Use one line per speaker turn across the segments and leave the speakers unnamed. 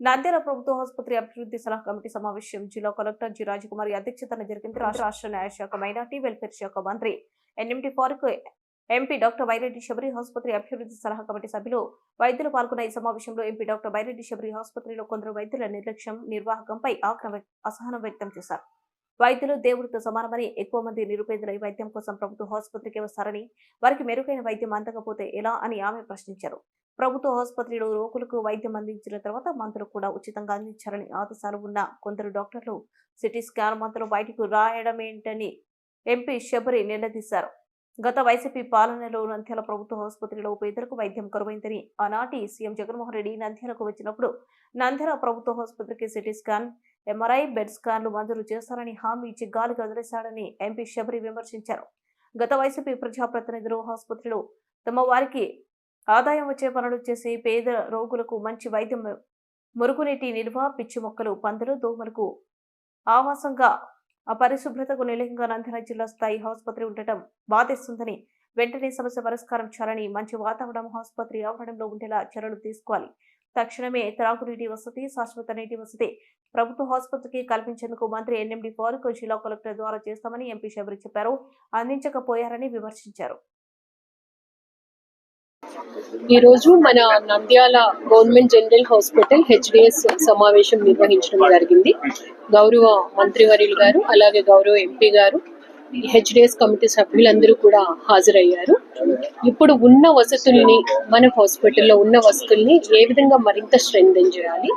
నంద్యాల ప్రభుత్వ ఆసుపత్రి అభివృద్ధి సలహా కమిటీ సమావేశం జిల్లా కలెక్టర్ జి రాజకుమారి అధ్యక్షతన జరిగింది. రాష్ట్ర న్యాయశాఖ మైనార్టీ వెల్ఫేర్ శాఖ మంత్రి NMD Farooq MP doctor Byreddy Shabari ఆసుపత్రి అభివృద్ధి సలహా కమిటీ సభ్యులు వైద్యులు పాల్గొన్న ఈ సమావేశంలో ఎంపీ డాక్టర్ వైరెడ్డి శబరి ఆసుపత్రిలో కొందరు వైద్యుల నిర్లక్ష్యం నిర్వాహకంపై ఆగ్రహం అసహనం వ్యక్తం చేశారు. వైద్యులు దేవుడితో సమానమని ఎక్కువ మంది నిరుపేదలై వైద్యం కోసం ప్రభుత్వ ఆసుపత్రికి వస్తారని వారికి మెరుగైన వైద్యం అందకపోతే ఎలా అని ఆమె ప్రశ్నించారు. ప్రభుత్వ ఆసుపత్రిలో రోగులకు వైద్యం అందించిన తర్వాత మందులు కూడా ఉచితంగా అందించాలని ఆదేశాలు ఉన్న కొందరు డాక్టర్లు సిటీ స్కాన్ మందులు బయటకు రాయడమేంటని ఎంపీ శబరి నిలదీశారు. గత వైసీపీ పాలనలో నంద్యాల ప్రభుత్వ ఆసుపత్రిలో పేదలకు వైద్యం కరువైందని ఆనాటి సీఎం జగన్మోహన్ రెడ్డి నంద్యాలకు వచ్చినప్పుడు నంద్యాల ప్రభుత్వ ఆసుపత్రికి సిటీ స్కాన్ ఎంఆర్ఐ బెడ్ స్కాన్లు మంజూరు చేస్తారని హామీ ఇచ్చి గాలికి వదిలేశాడని ఎంపీ శబరి విమర్శించారు. గత వైసీపీ ప్రజాప్రతినిధులు ఆసుపత్రిలో తమ వారికి ఆదాయం వచ్చే పనులు చేసి పేద రోగులకు మంచి వైద్యం మురుగునీటి నిల్వ పిచ్చి మొక్కలు పందులు దోమలకు ఆవాసంగా అపరిశుభ్రతకు నిలయంగా నందన జిల్లా స్థాయి ఆసుపత్రి ఉండటం బాధిస్తుందని వెంటనే సమస్య పరిష్కారం చేయాలని మంచి వాతావరణం ఆసుపత్రి ఆవరణంలో ఉండేలా చర్యలు తీసుకోవాలి. తక్షణమే త్రాగునీటి వసతి శాశ్వత నీటి వసతి ప్రభుత్వ ఆసుపత్రికి కల్పించేందుకు మంత్రి ఎన్ఎండి ఫారూక్ జిల్లా కలెక్టర్ ద్వారా చేస్తామని ఎంపీ శబరి చెప్పారు. అందించకపోయారని విమర్శించారు.
ఈ రోజు మన Nandyal government general hospital HDS సమావేశం నిర్వహించడం జరిగింది. గౌరవ మంత్రివర్యులు గారు అలాగే గౌరవ ఎంపీ గారు హెచ్డిఎస్ కమిటీ సభ్యులందరూ కూడా హాజరయ్యారు. ఇప్పుడు ఉన్న వసతుల్ని మన హాస్పిటల్లో ఉన్న వసతుల్ని ఏ విధంగా మరింత స్ట్రెంగ్థెన్ చేయాలి?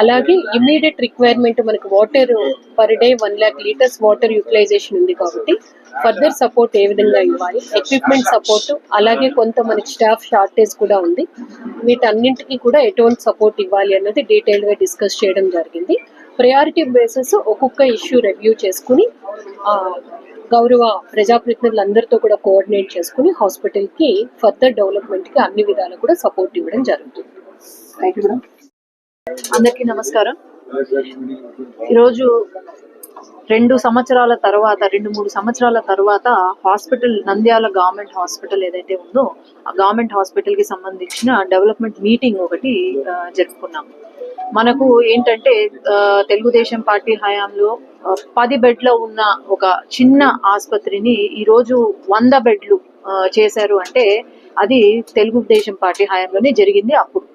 అలాగే ఇమ్మీడియట్ రిక్వైర్మెంట్ మనకు water per day one lakh litres water utilisation ఉంది కాబట్టి ఫర్దర్ సపోర్ట్ ఏ విధంగా ఇవ్వాలి? ఎక్విప్మెంట్ సపోర్ట్ అలాగే కొంత మనకి స్టాఫ్ షార్టేజ్ కూడా ఉంది. వీటన్నింటికి కూడా ఎటువంటి సపోర్ట్ ఇవ్వాలి అన్నది డీటెయిల్గా డిస్కస్ చేయడం జరిగింది. ప్రయారిటీ బేసిస్ ఒక్కొక్క ఇష్యూ రివ్యూ చేసుకుని గౌరవ ప్రజాప్రతినిధులందరితో కూడా కోఆర్డినేట్ చేసుకుని హాస్పిటల్కి ఫర్దర్ డెవలప్మెంట్కి అన్ని విధాలు కూడా సపోర్ట్ ఇవ్వడం జరుగుతుంది.
అందరికీ నమస్కారం. ఈరోజు రెండు సంవత్సరాల తర్వాత రెండు మూడు సంవత్సరాల తర్వాత హాస్పిటల్ నంద్యాల గవర్నమెంట్ హాస్పిటల్ ఏదైతే ఉందో ఆ గవర్నమెంట్ హాస్పిటల్కి సంబంధించిన డెవలప్మెంట్ మీటింగ్ ఒకటి ఆ, జరుపుకున్నాం మనకు ఏంటంటే తెలుగుదేశం పార్టీ హయాంలో పది బెడ్ల ఉన్న ఒక చిన్న ఆసుపత్రిని ఈరోజు వంద బెడ్లు చేశారు అంటే అది తెలుగుదేశం పార్టీ హయాంలోనే జరిగింది అప్పుడు.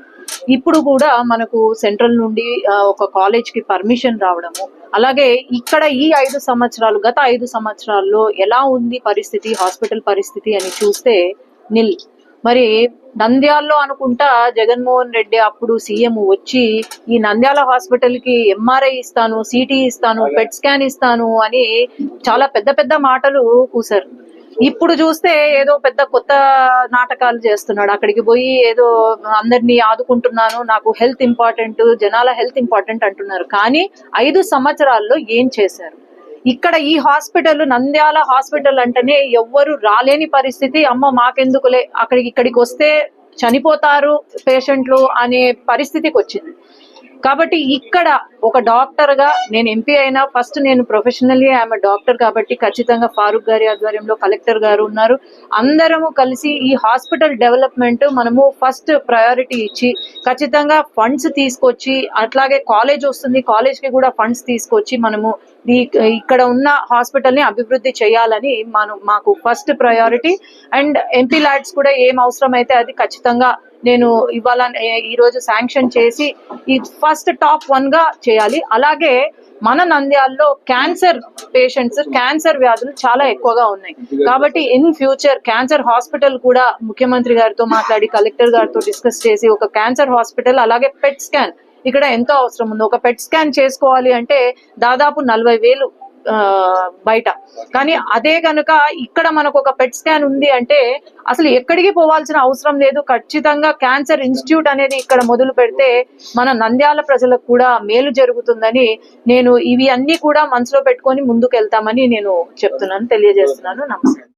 ఇప్పుడు కూడా మనకు సెంట్రల్ నుండి ఒక కాలేజ్కి పర్మిషన్ రావడము అలాగే ఇక్కడ ఈ ఐదు సంవత్సరాలు గత ఐదు సంవత్సరాల్లో ఎలా ఉంది పరిస్థితి హాస్పిటల్ పరిస్థితి అని చూస్తే నిల్. మరి నంద్యాలలో అనుకుంటా జగన్మోహన్ రెడ్డి అప్పుడు సీఎం వచ్చి ఈ నంద్యాల హాస్పిటల్కి ఎంఆర్ఐ ఇస్తాను సిటీ ఇస్తాను పెట్ స్కాన్ ఇస్తాను అని చాలా పెద్ద పెద్ద మాటలు కూసారు ఇప్పుడు చూస్తే ఏదో పెద్ద కొత్త నాటకాలు చేస్తున్నాడు. అక్కడికి పోయి ఏదో అందరినీ ఆదుకుంటున్నాను నాకు హెల్త్ ఇంపార్టెంట్ జనాల హెల్త్ ఇంపార్టెంట్ అంటున్నారు. కానీ ఐదు సంవత్సరాల్లో ఏం చేశారు? ఇక్కడ ఈ హాస్పిటల్ నంద్యాల హాస్పిటల్ అంటేనే ఎవ్వరు రాలేని పరిస్థితి. అమ్మ మాకెందుకులే? అక్కడికి ఇక్కడికి వస్తే చనిపోతారు పేషెంట్లు అనే పరిస్థితికి వచ్చింది. కాబట్టి ఇక్కడ ఒక డాక్టర్గా నేను ఎంపీ అయినా ఫస్ట్ నేను ప్రొఫెషనల్లీ ఆమె డాక్టర్ కాబట్టి ఖచ్చితంగా ఫారూక్ గారి ఆధ్వర్యంలో కలెక్టర్ గారు ఉన్నారు. అందరము కలిసి ఈ హాస్పిటల్ డెవలప్మెంట్ మనము ఫస్ట్ ప్రయారిటీ ఇచ్చి ఖచ్చితంగా ఫండ్స్ తీసుకొచ్చి అట్లాగే కాలేజ్ వస్తుంది కాలేజ్కి కూడా ఫండ్స్ తీసుకొచ్చి మనము ఇక్కడ ఉన్న హాస్పిటల్ని అభివృద్ధి చేయాలని మనం మాకు first priority. And MP LADS కూడా ఏం అవసరం అయితే అది ఖచ్చితంగా నేను ఇవాళ ఈ రోజు శాంక్షన్ చేసి ఈ ఫస్ట్ టాప్ వన్గా చేయాలి. అలాగే మన నంద్యాల్లో క్యాన్సర్ పేషెంట్స్ క్యాన్సర్ వ్యాధులు చాలా ఎక్కువగా ఉన్నాయి. కాబట్టి ఇన్ ఫ్యూచర్ క్యాన్సర్ హాస్పిటల్ కూడా ముఖ్యమంత్రి గారితో మాట్లాడి కలెక్టర్ గారితో డిస్కస్ చేసి ఒక క్యాన్సర్ హాస్పిటల్ అలాగే పెట్ స్కాన్ ఇక్కడ ఎంతో అవసరం ఉంది. ఒక పెట్ స్కాన్ చేసుకోవాలి అంటే దాదాపు నలభై వేలు బయట. కానీ అదే కనుక ఇక్కడ మనకు ఒక పెట్ స్కాన్ ఉంది అంటే అసలు ఎక్కడికి పోవాల్సిన అవసరం లేదు. ఖచ్చితంగా క్యాన్సర్ ఇన్స్టిట్యూట్ అనేది ఇక్కడ మొదలు పెడితే మన నంద్యాల ప్రజలకు కూడా మేలు జరుగుతుందని నేను ఇవి అన్ని కూడా మనసులో పెట్టుకొని ముందుకు వెళ్తామని నేను చెప్తున్నాను తెలియజేస్తున్నాను. నమస్కారం